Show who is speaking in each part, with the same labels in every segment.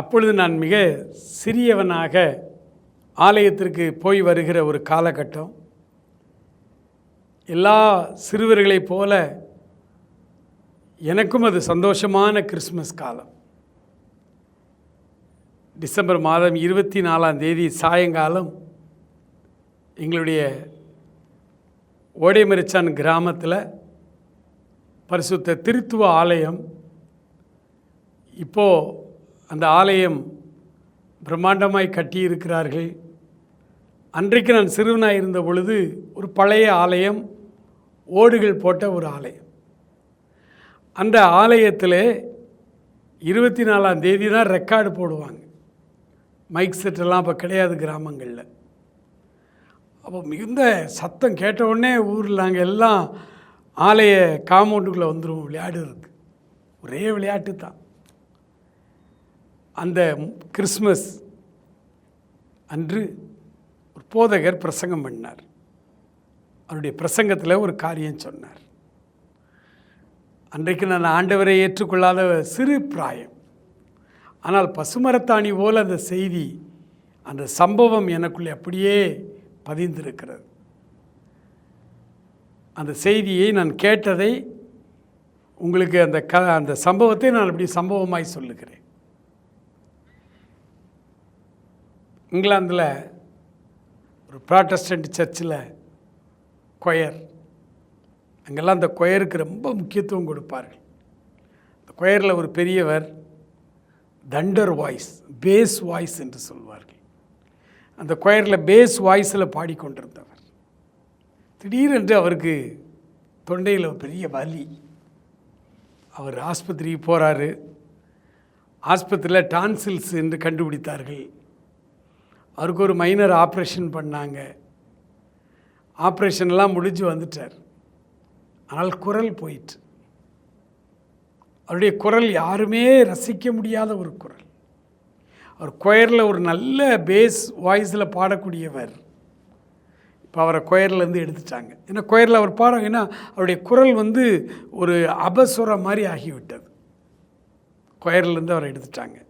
Speaker 1: அப்பொழுது நான் மிக சிறியவனாக ஆலயத்திற்கு போய் வருகிற ஒரு காலகட்டம். எல்லா சிறுவர்களைப் போல எனக்கும் அது சந்தோஷமான கிறிஸ்மஸ் காலம். டிசம்பர் மாதம் இருபத்தி நாலாம் தேதி சாயங்காலம் எங்களுடைய ஓடைமரிச்சான் கிராமத்தில் பரிசுத்த திருத்துவ ஆலயம் இப்போது அந்த ஆலயம் பிரம்மாண்டமாய் கட்டியிருக்கிறார்கள். அன்றைக்கு நான் சிறுவனாக இருந்த பொழுது ஒரு பழைய ஆலயம் ஓடுகள் போட்ட ஒரு ஆலயம். அந்த ஆலயத்தில் இருபத்தி நாலாம் தேதி தான் ரெக்கார்டு போடுவாங்க. மைக் செட்டெல்லாம் அப்போ கிடையாது கிராமங்களில். அப்போ மிகுந்த சத்தம் கேட்டவுடனே ஊரில் நாங்கள் எல்லாம் ஆலய காம்பவுண்டுக்குள்ளே வந்துடுவோம் விளையாடுறதுக்கு. ஒரே விளையாட்டு தான் அந்த கிறிஸ்மஸ் அன்று ஒரு போதகர் பிரசங்கம் பண்ணார். அவருடைய பிரசங்கத்தில் ஒரு காரியம் சொன்னார். அன்றைக்கு நான் ஆண்டவரை ஏற்றுக்கொள்ளாத சிறு பிராயம். ஆனால் பசுமரத்தாணி போல் அந்த செய்தி அந்த சம்பவம் எனக்குள்ளே அப்படியே பதிந்திருக்கிறது. அந்த செய்தியை நான் கேட்டதை உங்களுக்கு அந்த க அந்த சம்பவத்தை நான் அப்படி சம்பவமாய் சொல்லுகிறேன். இங்கிலாந்தில் ஒரு ப்ராட்டஸ்டன்ட் சர்ச்சில் கொயர் அங்கெல்லாம் அந்த கொயருக்கு ரொம்ப முக்கியத்துவம் கொடுப்பார்கள். அந்த கொயரில் ஒரு பெரியவர் தண்டர் வாய்ஸ் பேஸ் வாய்ஸ் என்று சொல்வார்கள். அந்த கொயரில் பேஸ் வாய்ஸில் பாடிக்கொண்டிருந்தவர். திடீரென்று அவருக்கு தொண்டையில் ஒரு பெரிய வலி. அவர் ஆஸ்பத்திரிக்கு போகிறாரு ஆஸ்பத்திரியில் டான்சில்ஸ் என்று கண்டுபிடித்தார்கள். அவருக்கு ஒரு மைனர் ஆப்ரேஷன் பண்ணாங்க. ஆப்ரேஷன்லாம் முடிஞ்சு வந்துட்டார். ஆனால் குரல் போயிட்டு. அவருடைய குரல் யாருமே ரசிக்க முடியாத ஒரு குரல். அவர் கொயரில் ஒரு நல்ல பேஸ் வாய்ஸில் பாடக்கூடியவர். இப்போ அவரை கொயர்லேருந்து எடுத்துட்டாங்க. ஏன்னா கொயரில் அவர் பாட ஏன்னா அவருடைய குரல் வந்து ஒரு அபசுர மாதிரி ஆகிவிட்டது. கொயர்லேருந்து அவரை எடுத்துட்டாங்க.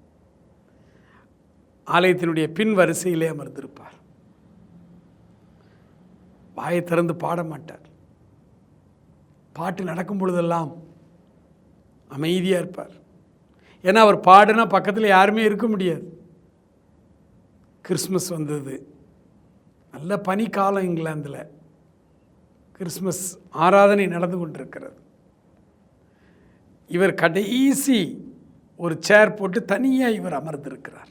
Speaker 1: ஆலயத்தினுடைய பின் வரிசையிலே அமர்ந்திருப்பார். வாயை திறந்து பாட மாட்டார். பாட்டு நடக்கும் பொழுதெல்லாம் அமைதியாக இருப்பார். ஏன்னா அவர் பாடுனா பக்கத்தில் யாருமே இருக்க முடியாது. கிறிஸ்மஸ் வந்தது. நல்ல பனிக்காலம் இங்கிலாந்தில். கிறிஸ்மஸ் ஆராதனை நடந்து கொண்டிருக்கிறது. இவர் கடைசி ஒரு சேர் போட்டு தனியாக இவர் அமர்ந்திருக்கிறார்.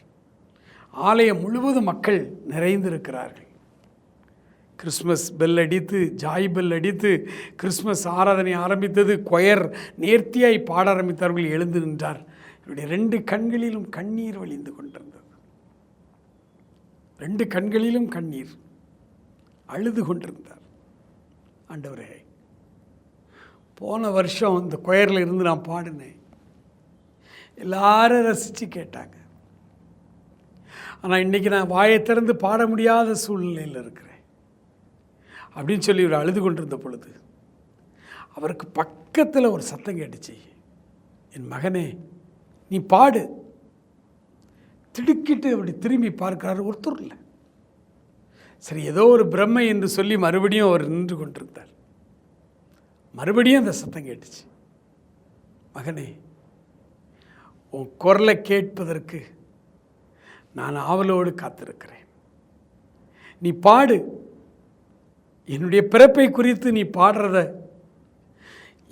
Speaker 1: ஆலயம் முழுவதும் மக்கள் நிறைந்திருக்கிறார்கள். கிறிஸ்மஸ் பெல் அடித்து ஜாய் பெல் அடித்து கிறிஸ்மஸ் ஆராதனை ஆரம்பித்தது கொயர் நேர்த்தியாய் பாட ஆரம்பித்தவர்கள் எழுந்து நின்றார். இவருடைய ரெண்டு கண்களிலும் கண்ணீர் வழிந்து கொண்டிருந்தது. ரெண்டு கண்களிலும் கண்ணீர் அழுது கொண்டிருந்தார். ஆண்டவரே போன வருஷம் இந்த கொயரில் இருந்து நான் பாடினேன். எல்லாரும் ரசித்து கேட்டாங்க. ஆனால் இன்றைக்கி நான் வாயை திறந்து பாட முடியாத சூழ்நிலையில் இருக்கிறேன். அப்படின்னு சொல்லி இவர் அழுது கொண்டிருந்த பொழுது அவருக்கு பக்கத்தில் ஒரு சத்தம் கேட்டுச்சு. என் மகனே நீ பாடு. திடுக்கிட்டு அப்படி திரும்பி பார்க்கிறாரு ஒருத்தர் இல்லை. சரி ஏதோ ஒரு பிரம்மை என்று சொல்லி மறுபடியும் அவர் நின்று கொண்டிருந்தார். மறுபடியும் அந்த சத்தம் கேட்டுச்சு. மகனே உன் குரலை கேட்பதற்கு நான் ஆவலோடு காத்திருக்கிறேன். நீ பாடு. என்னுடைய பிறப்பை குறித்து நீ பாடுறத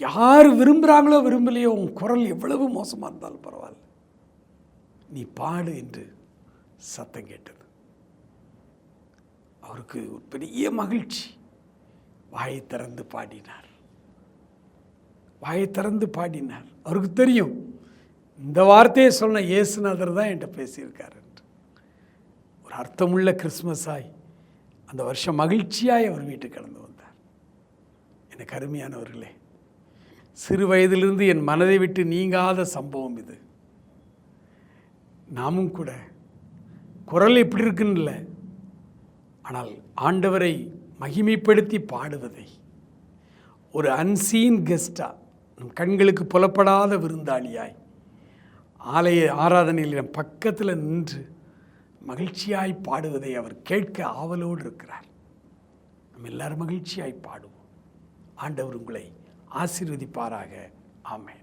Speaker 1: யார் விரும்புகிறாங்களோ விரும்பலையோ உன் குரல் எவ்வளவு மோசமாக இருந்தாலும் பரவாயில்ல. நீ பாடு என்று சத்தம் கேட்டது. அவருக்கு ஒரு பெரிய மகிழ்ச்சி. வாயை திறந்து பாடினார். வாயை திறந்து பாடினார். அவருக்கு தெரியும். இந்த வார்த்தையை சொன்ன இயேசுநாதர் தான் என்கிட்ட பேசியிருக்காரு. ஒரு அர்த்தமுள்ள கிறிஸ்மஸாய் அந்த வருஷம் மகிழ்ச்சியாய் அவர் வீட்டுக்கு கடந்து வந்தார். எனக்கு அருமையானவர்களே சிறு வயதிலிருந்து என் மனதை விட்டு நீங்காத சம்பவம் இது. நாமும் கூட குரல் எப்படி இருக்குன்னு இல்லை ஆனால் ஆண்டவரை மகிமைப்படுத்தி பாடுவதை. ஒரு அன்சீன் கெஸ்டா நம் கண்களுக்கு புலப்படாத விருந்தாளியாய் ஆலய ஆராதனையில் பக்கத்தில் நின்று மகிழ்ச்சியாய் பாடுவதை அவர் கேட்க ஆவலோடு இருக்கிறார். நம்ம எல்லாரும் மகிழ்ச்சியாய் பாடுவோம். ஆண்டவர் உங்களை ஆசீர்வதிப்பாராக. ஆமேன்.